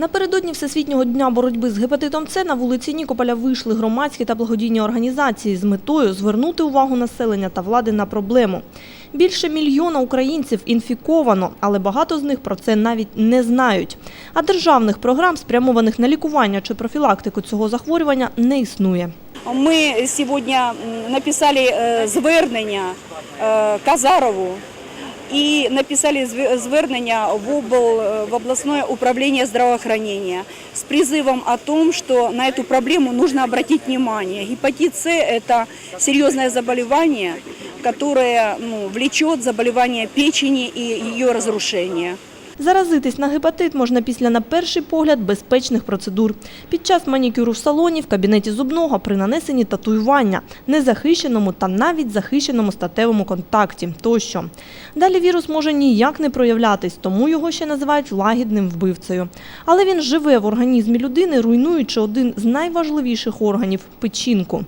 Напередодні Всесвітнього дня боротьби з гепатитом С на вулиці Нікополя вийшли громадські та благодійні організації з метою звернути увагу населення та влади на проблему. Більше мільйона українців інфіковано, але багато з них про це навіть не знають. А державних програм, спрямованих на лікування чи профілактику цього захворювання, не існує. Ми сьогодні написали е, звернення е, Казарову і написали зве- звернення в, обл, в областное управление здравоохранения с призывом о том, что на эту проблему нужно обратить внимание. Гепатит С – это серьезное заболевание, которое ну, влечет заболевание печени и ее разрушение. Заразитись на гепатит можна після, на перший погляд, безпечних процедур. Під час манікюру в салоні, в кабінеті зубного, при нанесенні татуювання, незахищеному та навіть захищеному статевому контакті тощо. Далі вірус може ніяк не проявлятись, тому його ще називають лагідним вбивцею. Але він живе в організмі людини, руйнуючи один з найважливіших органів – печінку.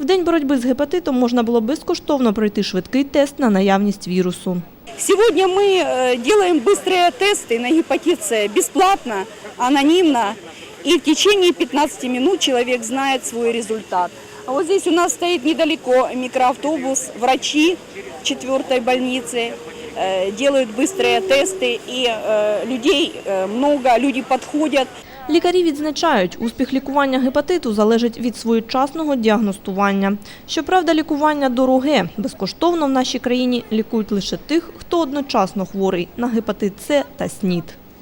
В день боротьби з гепатитом можна було безкоштовно пройти швидкий тест на наявність вірусу. Сегодня мы э, делаем быстрые тесты на гепатит С бесплатно, анонимно, и в течение 15 минут человек знает свой результат. А вот здесь у нас стоит недалеко микроавтобус, врачи четвертой больницы э, делают быстрые тесты, и э, людей э, много, люди подходят. Лікарі відзначають, успіх лікування гепатиту залежить від своєчасного діагностування. Щоправда, лікування дороге. Безкоштовно в нашій країні лікують лише тих, хто одночасно хворий на гепатит С та СНІД.